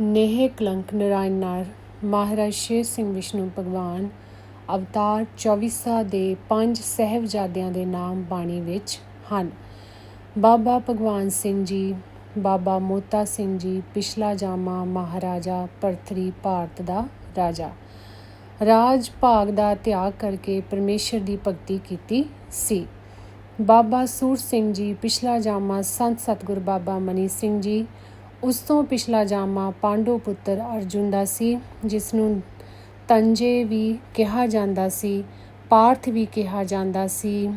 ਨੇਹ ਕਲੰਕ ਨਰਾਇਣ ਨਾਰ ਮਹਾਰਾਜ ਸ਼ੇਰ ਸਿੰਘ ਵਿਸ਼ਨੂੰ ਭਗਵਾਨ ਅਵਤਾਰ 24 ਦੇ ਪੰਜ ਸਹਿਬਜ਼ਾਦਿਆਂ ਦੇ ਨਾਮ ਬਾਣੀ ਵਿੱਚ ਹਨ। ਬਾਬਾ ਭਗਵਾਨ ਸਿੰਘ ਜੀ, ਬਾਬਾ ਮੋਤਾ ਸਿੰਘ ਜੀ, ਪਿਛਲਾ ਜਾਮਾ ਮਹਾਰਾਜਾ ਪਰਥਰੀ ਭਾਰਤ ਦਾ ਰਾਜਾ। ਰਾਜ ਭਾਗ ਦਾ ਤਿਆਗ ਕਰਕੇ ਪਰਮੇਸ਼ਰ ਦੀ ਭਗਤੀ ਕੀਤੀ ਸੀ। ਬਾਬਾ ਸੂਰ ਸਿੰਘ ਜੀ, ਪਿਛਲਾ ਜਾਮਾ ਸੰਤ ਸਤਗੁਰ ਬਾਬਾ ਮਨੀ ਸਿੰਘ ਜੀ ਉਸ ਤੋਂ ਪਿਛਲਾ ਜਾਮਾ ਪਾਂਡੋ ਪੁੱਤਰ ਅਰਜੁਨ ਦਾ ਸੀ, ਜਿਸ ਨੂੰ ਤੰਜੇ ਵੀ ਕਿਹਾ ਜਾਂਦਾ ਸੀ, ਪਾਰਥ ਵੀ ਕਿਹਾ ਜਾਂਦਾ ਸੀ,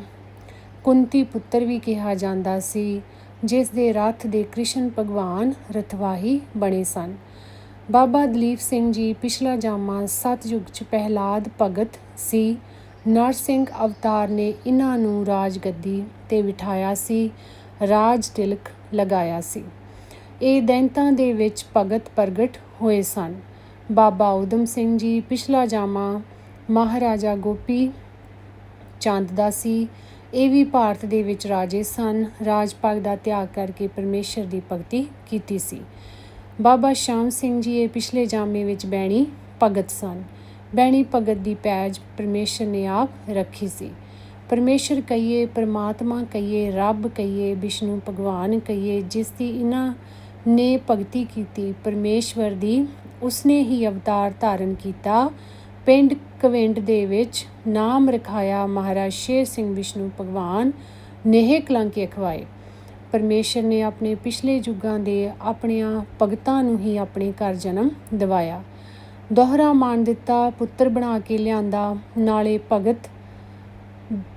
ਕੁੰਤੀ ਪੁੱਤਰ ਵੀ ਕਿਹਾ ਜਾਂਦਾ ਸੀ, ਜਿਸ ਦੇ ਰਥ ਦੇ ਕ੍ਰਿਸ਼ਨ ਭਗਵਾਨ ਰਥਵਾਹੀ ਬਣੇ ਸਨ। ਬਾਬਾ ਦਲੀਪ ਸਿੰਘ ਜੀ ਪਿਛਲਾ ਜਾਮਾ ਸਤਯੁਗ ਚ ਪਹਿਲਾਦ ਭਗਤ ਸੀ। ਨਰ ਸਿੰਘ ਅਵਤਾਰ ਨੇ ਇਹਨਾਂ ਨੂੰ ਰਾਜ ਗੱਦੀ ਤੇ ਬਿਠਾਇਆ ਸੀ, ਰਾਜ ਤਿਲਕ ਲਗਾਇਆ ਸੀ। ਇਹ ਦੈਂਤਾਂ ਦੇ ਵਿੱਚ ਭਗਤ ਪ੍ਰਗਟ ਹੋਏ ਸਨ। ਬਾਬਾ ਉਦਮ ਸਿੰਘ ਜੀ ਪਿਛਲਾ ਜਾਮਾ, ਮਹਾਰਾਜਾ ਗੋਪੀ ਚੰਦ ਦਾ ਸੀ। ਇਹ ਵੀ ਭਾਰਤ ਦੇ ਵਿੱਚ ਰਾਜੇ ਸਨ। ਰਾਜ ਭਾਗ ਦਾ ਤਿਆਗ ਕਰਕੇ ਪਰਮੇਸ਼ਰ ਦੀ ਭਗਤੀ ਕੀਤੀ ਸੀ। ਬਾਬਾ ਸ਼ਾਮ ਸਿੰਘ ਜੀ ਇਹ ਪਿਛਲੇ ਜਾਮੇ ਵਿੱਚ ਬੈਣੀ ਭਗਤ ਸਨ। ਬੈਣੀ ਭਗਤ ਦੀ ਪੈਜ ਪਰਮੇਸ਼ਰ ਨੇ ਆਪ ਰੱਖੀ ਸੀ। ਪਰਮੇਸ਼ਰ ਕਹੀਏ, ਪਰਮਾਤਮਾ ਕਹੀਏ, ਰੱਬ ਕਹੀਏ, ਵਿਸ਼ਨੂੰ ਭਗਵਾਨ ਕਹੀਏ, ਜਿਸ ਦੀ ਇਹਨਾਂ ਨੇ ਭਗਤੀ ਕੀਤੀ। ਪਰਮੇਸ਼ਵਰ ਦੀ ਉਸਨੇ ਹੀ ਅਵਤਾਰ ਧਾਰਨ ਕੀਤਾ। ਪਿੰਡ ਕਵਿੰਡ ਦੇ ਵਿੱਚ ਨਾਮ ਰਖਾਇਆ ਮਹਾਰਾਜ ਸ਼ੇਰ ਸਿੰਘ ਵਿਸ਼ਨੂੰ ਭਗਵਾਨ ਨੇਹ ਕਲੰਕ ਅਖਵਾਏ। ਪਰਮੇਸ਼ਰ ਨੇ ਆਪਣੇ ਪਿਛਲੇ ਯੁੱਗਾਂ ਦੇ ਆਪਣਿਆਂ ਭਗਤਾਂ ਨੂੰ ਹੀ ਆਪਣੇ ਘਰ ਜਨਮ ਦਿਵਾਇਆ। ਦੋਹਰਾ ਮਾਣ ਦਿੱਤਾ, ਪੁੱਤਰ ਬਣਾ ਕੇ ਲਿਆਂਦਾ, ਨਾਲੇ ਭਗਤ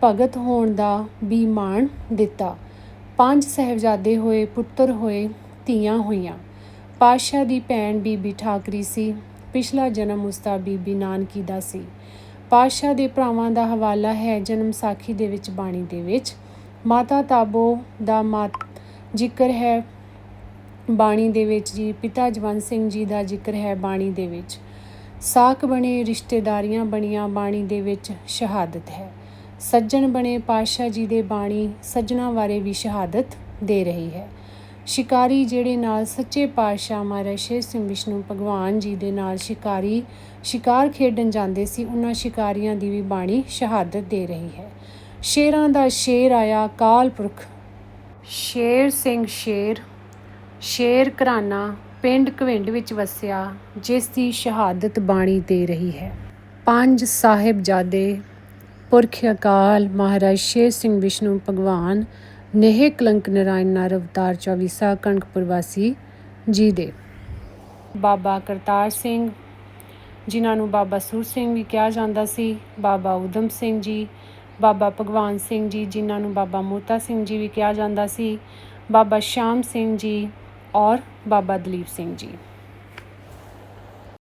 ਭਗਤ ਹੋਣ ਦਾ ਵੀ ਮਾਣ ਦਿੱਤਾ। ਪੰਜ ਸਹਿਬਜ਼ਾਦੇ ਹੋਏ, ਪੁੱਤਰ ਹੋਏ ਧੀਆਂ ਹੋਈਆਂ। ਪਾਸ਼ਾ ਦੀ ਭੈਣ ਬੀਬੀ ਠਾਕਰੀ ਸੀ। ਪਿਛਲਾ ਜਨਮ ਉਸਦਾ ਬੀਬੀ ਨਾਨਕੀ ਦਾ ਸੀ। ਪਾਸ਼ਾ ਦੇ ਭਰਾਵਾਂ ਦਾ ਹਵਾਲਾ ਹੈ ਜਨਮ ਸਾਖੀ ਦੇ ਵਿੱਚ ਬਾਣੀ ਦੇ ਵਿੱਚ। ਮਾਤਾ ਤਾਬੋ ਦਾ ਮਾਤ ਜ਼ਿਕਰ ਹੈ ਬਾਣੀ ਦੇ ਵਿੱਚ ਜੀ। ਪਿਤਾ ਜਵੰਤ ਸਿੰਘ ਜੀ ਦਾ ਜ਼ਿਕਰ ਹੈ ਬਾਣੀ ਦੇ ਵਿੱਚ। ਸਾਕ ਬਣੇ, ਰਿਸ਼ਤੇਦਾਰੀਆਂ ਬਣੀਆਂ ਬਾਣੀ ਦੇ ਵਿੱਚ ਸ਼ਹਾਦਤ ਹੈ। ਸੱਜਣ ਬਣੇ ਪਾਤਸ਼ਾਹ ਜੀ ਦੇ ਬਾਣੀ ਸੱਜਣਾ ਬਾਰੇ ਵੀ ਸ਼ਹਾਦਤ ਦੇ ਰਹੀ ਹੈ। ਸ਼ਿਕਾਰੀ ਜਿਹੜੇ ਨਾਲ ਸੱਚੇ ਪਾਤਸ਼ਾਹ ਮਹਾਰਾਜ ਸ਼ੇਰ ਸਿੰਘ ਵਿਸ਼ਨੂੰ ਭਗਵਾਨ ਜੀ ਦੇ ਨਾਲ ਸ਼ਿਕਾਰੀ, ਸ਼ਿਕਾਰ ਖੇਡਣ ਜਾਂਦੇ ਸੀ, ਉਹਨਾਂ ਸ਼ਿਕਾਰੀਆਂ ਦੀ ਵੀ ਬਾਣੀ ਸ਼ਹਾਦਤ ਦੇ ਰਹੀ ਹੈ। ਸ਼ੇਰਾਂ ਦਾ ਸ਼ੇਰ ਆਇਆ ਕਾਲ ਪੁਰਖ। ਸ਼ੇਰ ਸਿੰਘ ਸ਼ੇਰ ਸ਼ੇਰ ਘਰਾਨਾ ਪਿੰਡ ਕਵਿੰਡ ਵਿੱਚ ਵਸਿਆ, ਜਿਸ ਦੀ ਸ਼ਹਾਦਤ ਬਾਣੀ ਦੇ ਰਹੀ ਹੈ। ਪੰਜ ਸਾਹਿਬਜ਼ਾਦੇ ਪੁਰਖ ਅਕਾਲ ਮਹਾਰਾਜ ਸ਼ੇਰ ਸਿੰਘ ਵਿਸ਼ਨੂੰ ਭਗਵਾਨ ਨੇਹ ਕਲੰਕ ਨਰਾਇਣ ਨਾਰ ਅਵਤਾਰ 24 ਕਣਕਪੁਰ ਵਾਸੀ ਜੀ ਦੇ। ਬਾਬਾ ਕਰਤਾਰ ਸਿੰਘ, ਜਿਨ੍ਹਾਂ ਨੂੰ ਬਾਬਾ ਸੂਰ ਸਿੰਘ ਵੀ ਕਿਹਾ ਜਾਂਦਾ ਸੀ, ਬਾਬਾ ਉਦਮ ਸਿੰਘ ਜੀ, ਬਾਬਾ ਭਗਵਾਨ ਸਿੰਘ ਜੀ, ਜਿਨ੍ਹਾਂ ਨੂੰ ਬਾਬਾ ਮੋਤਾ ਸਿੰਘ ਜੀ ਵੀ ਕਿਹਾ ਜਾਂਦਾ ਸੀ, ਬਾਬਾ ਸ਼ਾਮ ਸਿੰਘ ਜੀ ਔਰ ਬਾਬਾ ਦਲੀਪ ਸਿੰਘ ਜੀ।